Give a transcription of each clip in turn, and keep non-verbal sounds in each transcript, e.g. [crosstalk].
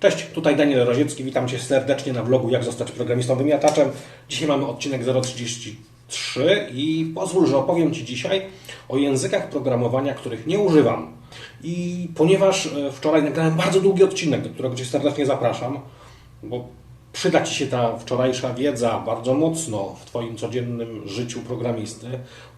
Cześć, tutaj Daniel Roziecki, witam Cię serdecznie na vlogu Jak zostać programistą wymiataczem. Dzisiaj mamy odcinek 033 i pozwól, że opowiem Ci dzisiaj o językach programowania, których nie używam. I ponieważ e, wczoraj nagrałem bardzo długi odcinek, do którego Cię serdecznie zapraszam, bo przyda Ci się ta wczorajsza wiedza bardzo mocno w Twoim codziennym życiu programisty,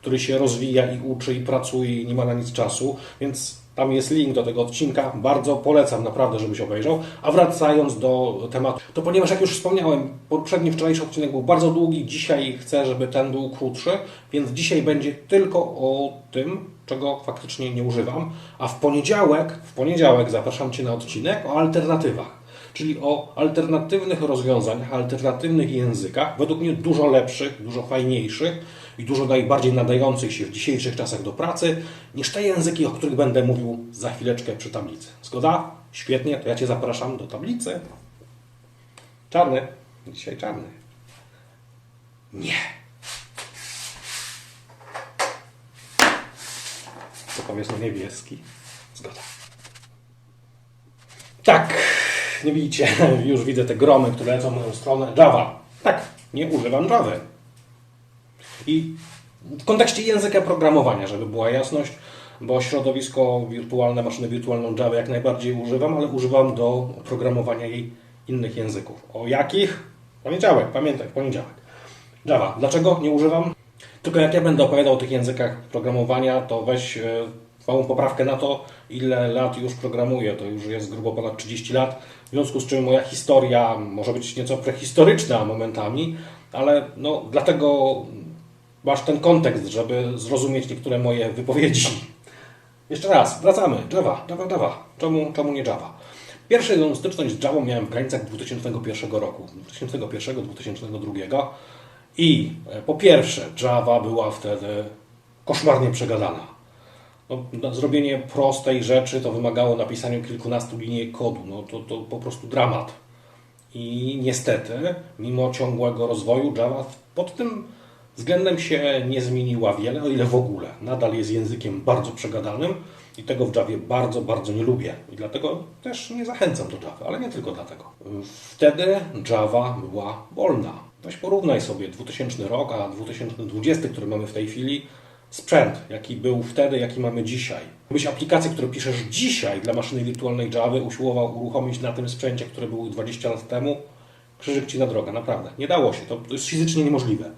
który się rozwija i uczy i pracuje i nie ma na nic czasu, więc tam jest link do tego odcinka. Bardzo polecam naprawdę, żebyś obejrzał. A wracając do tematu, to ponieważ jak już wspomniałem, poprzedni wczorajszy odcinek był bardzo długi, dzisiaj chcę, żeby ten był krótszy, więc dzisiaj będzie tylko o tym, czego faktycznie nie używam, a w poniedziałek, w poniedziałek zapraszam Cię na odcinek o alternatywach czyli o alternatywnych rozwiązaniach, alternatywnych językach, według mnie dużo lepszych, dużo fajniejszych i dużo najbardziej nadających się w dzisiejszych czasach do pracy, niż te języki, o których będę mówił za chwileczkę przy tablicy. Zgoda? Świetnie, to ja Cię zapraszam do tablicy. Czarny. Dzisiaj czarny. Nie. Co powiesz na niebieski? Zgoda. Tak, nie widzicie, [laughs] już widzę te gromy, które lecą w moją stronę. Java. Tak, nie używam Java. I w kontekście języka programowania, żeby była jasność, bo środowisko wirtualne, maszyny wirtualną Java jak najbardziej używam, ale używam do programowania jej innych języków. O jakich? Poniedziałek, pamiętaj, poniedziałek. Java. Dlaczego nie używam? Tylko jak ja będę opowiadał o tych językach programowania, to weź e, małą poprawkę na to, ile lat już programuję. To już jest grubo ponad 30 lat, w związku z czym moja historia może być nieco prehistoryczna momentami, ale no, dlatego masz ten kontekst, żeby zrozumieć niektóre moje wypowiedzi. Jeszcze raz, wracamy. Java, Java, Java. Czemu, czemu nie Java? Pierwszą styczność z Java miałem w granicach 2001 roku. 2001-2002 i e, po pierwsze Java była wtedy koszmarnie przegadana. No, na zrobienie prostej rzeczy to wymagało napisania kilkunastu linii kodu. No, to, to po prostu dramat. I niestety, mimo ciągłego rozwoju, Java pod tym względem się nie zmieniła wiele, o ile w ogóle. Nadal jest językiem bardzo przegadanym i tego w Javie bardzo, bardzo nie lubię. I dlatego też nie zachęcam do Java, ale nie tylko dlatego. Wtedy Java była wolna. Weź porównaj sobie 2000 rok, a 2020, który mamy w tej chwili, sprzęt, jaki był wtedy, jaki mamy dzisiaj. Gdybyś aplikacje, które piszesz dzisiaj dla maszyny wirtualnej Java usiłował uruchomić na tym sprzęcie, które były 20 lat temu, krzyżyk ci na drogę, naprawdę. Nie dało się, to jest fizycznie niemożliwe.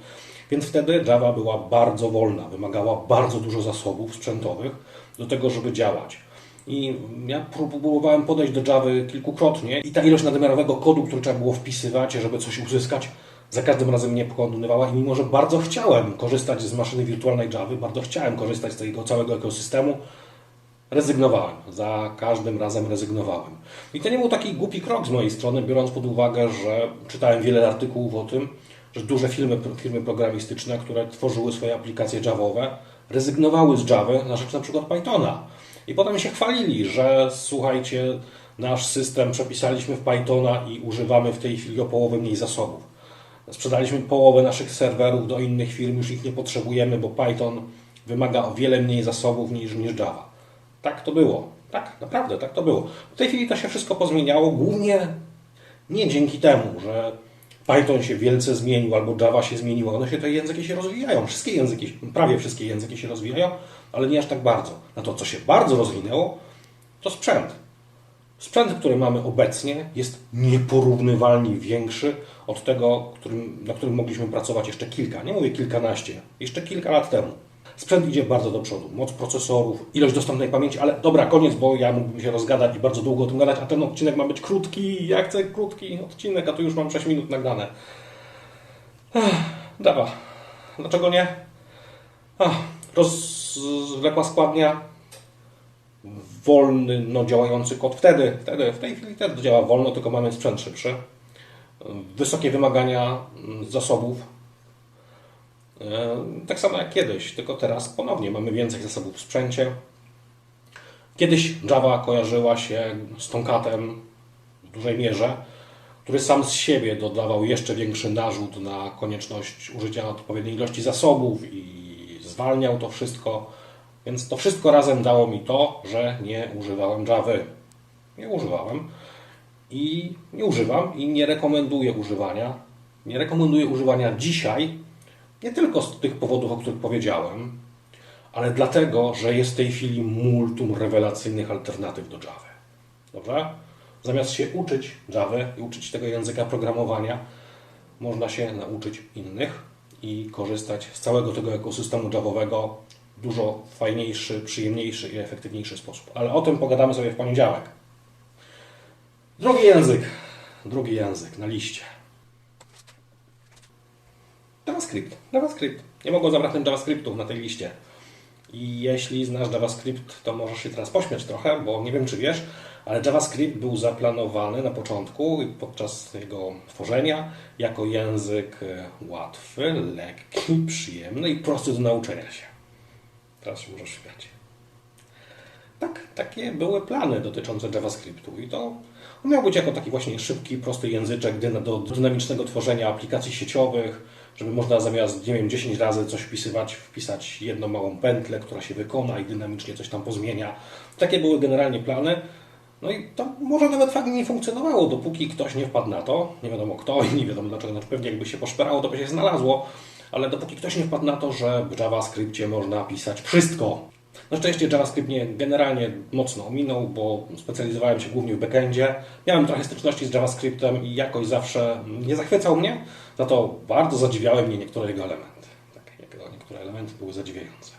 Więc wtedy Java była bardzo wolna, wymagała bardzo dużo zasobów sprzętowych do tego, żeby działać. I ja próbowałem podejść do Java kilkukrotnie i ta ilość nadmiarowego kodu, który trzeba było wpisywać, żeby coś uzyskać, za każdym razem mnie pokonywała i mimo, że bardzo chciałem korzystać z maszyny wirtualnej Java, bardzo chciałem korzystać z tego całego ekosystemu, rezygnowałem. Za każdym razem rezygnowałem. I to nie był taki głupi krok z mojej strony, biorąc pod uwagę, że czytałem wiele artykułów o tym, że duże firmy, firmy programistyczne, które tworzyły swoje aplikacje Javowe, rezygnowały z Java na rzecz na przykład Pythona. I potem się chwalili, że słuchajcie, nasz system przepisaliśmy w Pythona i używamy w tej chwili o połowę mniej zasobów. Sprzedaliśmy połowę naszych serwerów do innych firm, już ich nie potrzebujemy, bo Python wymaga o wiele mniej zasobów niż, niż Java. Tak to było. Tak, naprawdę, tak to było. W tej chwili to się wszystko pozmieniało, głównie nie dzięki temu, że Python się wielce zmienił albo Java się zmieniła. One się, te języki się rozwijają. Wszystkie języki, prawie wszystkie języki się rozwijają, ale nie aż tak bardzo. Na to, co się bardzo rozwinęło, to sprzęt. Sprzęt, który mamy obecnie, jest nieporównywalnie większy od tego, którym, na którym mogliśmy pracować jeszcze kilka, nie mówię kilkanaście, jeszcze kilka lat temu. Sprzęt idzie bardzo do przodu. Moc procesorów, ilość dostępnej pamięci, ale dobra, koniec, bo ja mógłbym się rozgadać i bardzo długo o tym gadać, a ten odcinek ma być krótki. Ja chcę krótki odcinek, a tu już mam 6 minut nagrane. Ech, Dawa. Dlaczego nie? Ach, rozwlekła składnia, wolny, no, działający kod. Wtedy, wtedy, w tej chwili wtedy działa wolno, tylko mamy sprzęt szybszy. Wysokie wymagania mm, zasobów. E, Tak samo jak kiedyś, tylko teraz ponownie mamy więcej zasobów w sprzęcie. Kiedyś Java kojarzyła się z Tomcatem w dużej mierze, który sam z siebie dodawał jeszcze większy narzut na konieczność użycia odpowiedniej ilości zasobów i zwalniał to wszystko. Więc to wszystko razem dało mi to, że nie używałem Java. Nie używałem. i nie używam i nie rekomenduję używania. Nie rekomenduję używania dzisiaj, nie tylko z tych powodów, o których powiedziałem, ale dlatego, że jest w tej chwili multum rewelacyjnych alternatyw do Java. Dobrze? Zamiast się uczyć Java i uczyć tego języka programowania, można się nauczyć innych i korzystać z całego tego ekosystemu Javowego w dużo fajniejszy, przyjemniejszy i efektywniejszy sposób. Ale o tym pogadamy sobie w poniedziałek. Drugi język. Drugi język na liście. JavaScript. JavaScript. Nie mogło zabraknąć JavaScriptu na tej liście. I jeśli znasz JavaScript, to możesz się teraz pośmiać trochę, bo nie wiem, czy wiesz, ale JavaScript był zaplanowany na początku podczas jego tworzenia jako język e, łatwy, lekki, przyjemny i prosty do nauczenia się. Teraz się możesz śmiać. Tak, takie były plany dotyczące JavaScriptu i to miał być jako taki właśnie szybki, prosty języczek do dynamicznego tworzenia aplikacji sieciowych, żeby można zamiast, nie wiem, 10 razy coś wpisywać, wpisać jedną małą pętlę, która się wykona i dynamicznie coś tam pozmienia. Takie były generalnie plany. No i to może nawet fajnie nie funkcjonowało, dopóki ktoś nie wpadł na to. Nie wiadomo kto i nie wiadomo dlaczego. Znaczy pewnie jakby się poszperało, to by się znalazło. Ale dopóki ktoś nie wpadł na to, że w JavaScriptie można pisać wszystko. Na szczęście JavaScript mnie generalnie mocno ominął, bo specjalizowałem się głównie w backendzie. Miałem trochę styczności z JavaScriptem i jakoś zawsze nie zachwycał mnie, za to bardzo zadziwiały mnie niektóre jego elementy. Tak, jego niektóre elementy były zadziwiające.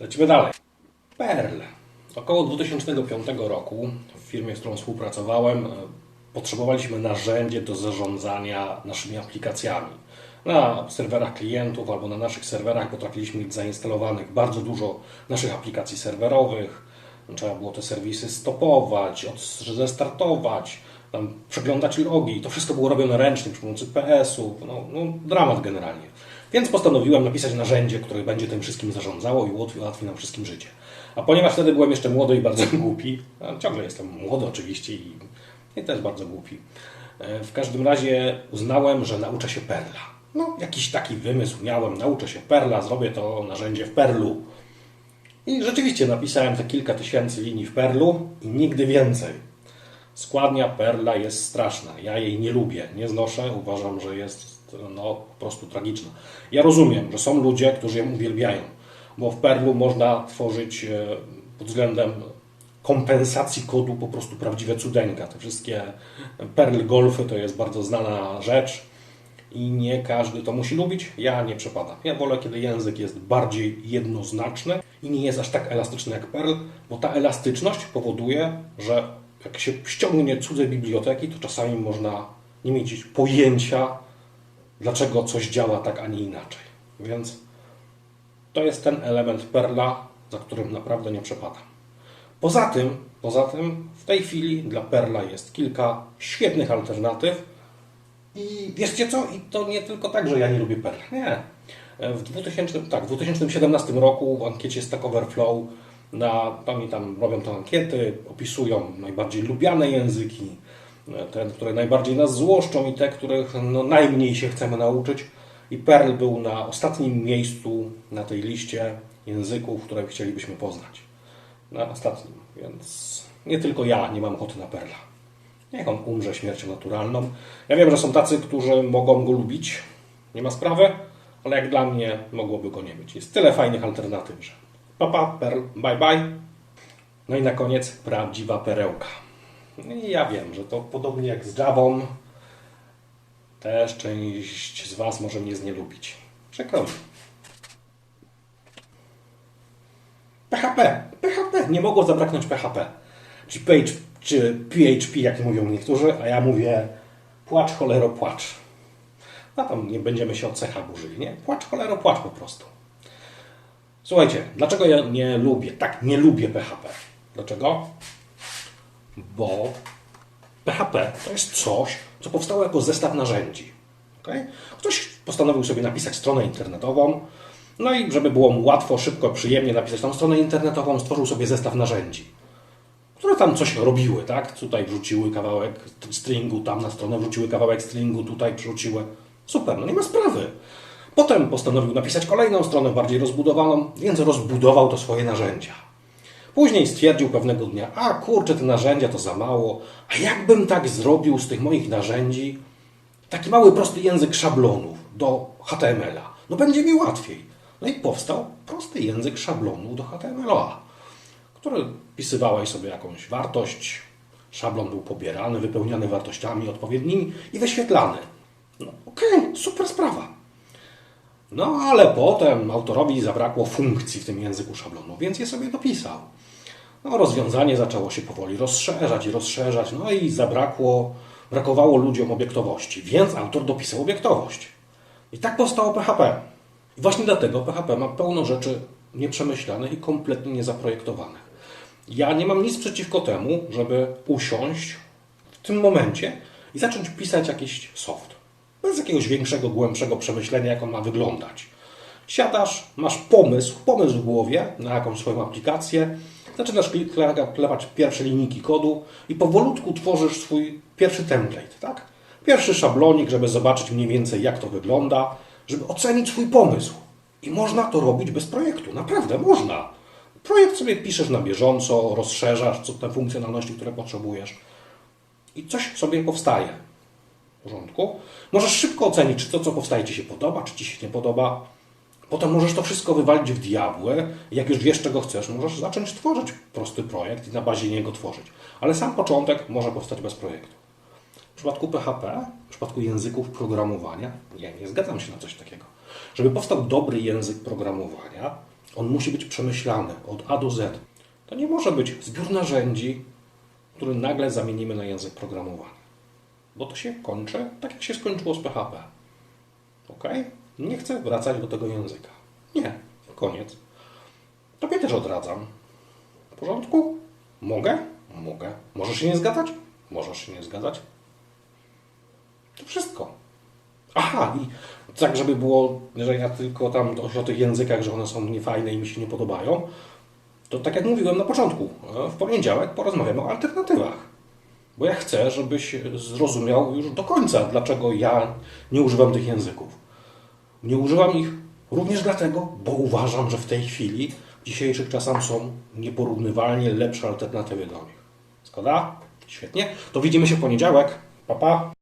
Lecimy dalej. Perl. Około 2005 roku w firmie, z którą współpracowałem, e, potrzebowaliśmy narzędzie do zarządzania naszymi aplikacjami. Na serwerach klientów albo na naszych serwerach potrafiliśmy mieć zainstalowanych bardzo dużo naszych aplikacji serwerowych. Trzeba było te serwisy stopować, zestartować, tam przeglądać logi. To wszystko było robione ręcznie przy pomocy PS-ów. No, no, dramat generalnie. Więc postanowiłem napisać narzędzie, które będzie tym wszystkim zarządzało i ułatwi, nam wszystkim życie. A ponieważ wtedy byłem jeszcze młody i bardzo [laughs] głupi, ciągle jestem młody oczywiście i, i też bardzo głupi, e, w każdym razie uznałem, że nauczę się Perla. No, jakiś taki wymysł miałem, nauczę się Perla, zrobię to narzędzie w Perlu. I rzeczywiście napisałem te kilka tysięcy linii w Perlu i nigdy więcej. Składnia Perla jest straszna. Ja jej nie lubię, nie znoszę. Uważam, że jest no, po prostu tragiczna. Ja rozumiem, że są ludzie, którzy ją uwielbiają, bo w Perlu można tworzyć e, pod względem kompensacji kodu po prostu prawdziwe cudeńka. Te wszystkie Perl Golfy to jest bardzo znana rzecz i nie każdy to musi lubić. Ja nie przepadam. Ja wolę, kiedy język jest bardziej jednoznaczny i nie jest aż tak elastyczny jak Perl, bo ta elastyczność powoduje, że jak się ściągnie cudze biblioteki, to czasami można nie mieć pojęcia, dlaczego coś działa tak, a nie inaczej. Więc to jest ten element Perla, za którym naprawdę nie przepadam. Poza tym, poza tym w tej chwili dla Perla jest kilka świetnych alternatyw, i wiecie co? I to nie tylko tak, że ja nie lubię Perl. Nie. W 2000, tak, w 2017 roku w ankiecie Stack Overflow na, oni tam robią te ankiety, opisują najbardziej lubiane języki, te, które najbardziej nas złoszczą i te, których no, najmniej się chcemy nauczyć. I Perl był na ostatnim miejscu na tej liście języków, które chcielibyśmy poznać. Na ostatnim, więc nie tylko ja nie mam ochoty na Perla. Niech on umrze śmiercią naturalną. Ja wiem, że są tacy, którzy mogą go lubić, nie ma sprawy, ale jak dla mnie mogłoby go nie być. Jest tyle fajnych alternatyw, że papa, perl, bye bye. No i na koniec prawdziwa perełka. I ja wiem, że to podobnie jak z Javą, też część z Was może mnie znielubić. Przykro mi. PHP. PHP. Nie mogło zabraknąć PHP. Czy, page, czy PHP, jak mówią niektórzy, a ja mówię płacz, cholero, płacz. No tam nie będziemy się od cecha burzyli, nie? Płacz, cholero, płacz po prostu. Słuchajcie, dlaczego ja nie lubię, tak, nie lubię PHP? Dlaczego? Bo PHP to jest coś, co powstało jako zestaw narzędzi. Okay? Ktoś postanowił sobie napisać stronę internetową, no i żeby było mu łatwo, szybko, przyjemnie napisać tą stronę internetową, stworzył sobie zestaw narzędzi, które tam coś robiły, tak? Tutaj wrzuciły kawałek stringu, tam na stronę wrzuciły kawałek stringu, tutaj wrzuciły. Super, no nie ma sprawy. Potem postanowił napisać kolejną stronę, bardziej rozbudowaną, więc rozbudował to swoje narzędzia. Później stwierdził pewnego dnia, a kurczę, te narzędzia to za mało, a jakbym tak zrobił z tych moich narzędzi taki mały, prosty język szablonów do HTML-a, no będzie mi łatwiej. No i powstał prosty język szablonu do HTML-a, który wpisywałeś sobie jakąś wartość, szablon był pobierany, wypełniany wartościami odpowiednimi i wyświetlany. No okej, super sprawa. No ale potem autorowi zabrakło funkcji w tym języku szablonu, więc je sobie dopisał. No, rozwiązanie zaczęło się powoli rozszerzać i rozszerzać, no i zabrakło, brakowało ludziom obiektowości, więc autor dopisał obiektowość. I tak powstało PHP. I właśnie dlatego PHP ma pełno rzeczy nieprzemyślanych i kompletnie niezaprojektowanych. Ja nie mam nic przeciwko temu, żeby usiąść w tym momencie i zacząć pisać jakiś soft. Bez jakiegoś większego, głębszego przemyślenia, jak on ma wyglądać. Siadasz, masz pomysł, pomysł w głowie na jakąś swoją aplikację, zaczynasz kle- kle- klepać pierwsze linijki kodu i powolutku tworzysz swój pierwszy template, tak? Pierwszy szablonik, żeby zobaczyć mniej więcej jak to wygląda, żeby ocenić swój pomysł. I można to robić bez projektu, naprawdę można. Projekt sobie piszesz na bieżąco, rozszerzasz co te funkcjonalności, które potrzebujesz i coś sobie powstaje. W porządku? Możesz szybko ocenić, czy to, co powstaje, Ci się podoba, czy Ci się nie podoba. Potem możesz to wszystko wywalić w diabłę. Jak już wiesz, czego chcesz, możesz zacząć tworzyć prosty projekt i na bazie niego tworzyć. Ale sam początek może powstać bez projektu. W przypadku PHP, w przypadku języków programowania, ja nie zgadzam się na coś takiego. Żeby powstał dobry język programowania, on musi być przemyślany od A do Z. To nie może być zbiór narzędzi, który nagle zamienimy na język programowania. Bo to się kończy tak, jak się skończyło z PHP. Ok? Nie chcę wracać do tego języka. Nie, koniec. Tobie też odradzam. W porządku? Mogę? Mogę. Możesz się nie zgadzać? Możesz się nie zgadzać. To wszystko. Aha, i tak, żeby było, że ja tylko tam o, tych językach, że one są niefajne i mi się nie podobają, to tak jak mówiłem na początku, e, w poniedziałek porozmawiamy o alternatywach. Bo ja chcę, żebyś zrozumiał już do końca, dlaczego ja nie używam tych języków. Nie używam ich również dlatego, bo uważam, że w tej chwili, w dzisiejszych czasach są nieporównywalnie lepsze alternatywy do nich. Zgoda? Świetnie. To widzimy się w poniedziałek. Pa, pa.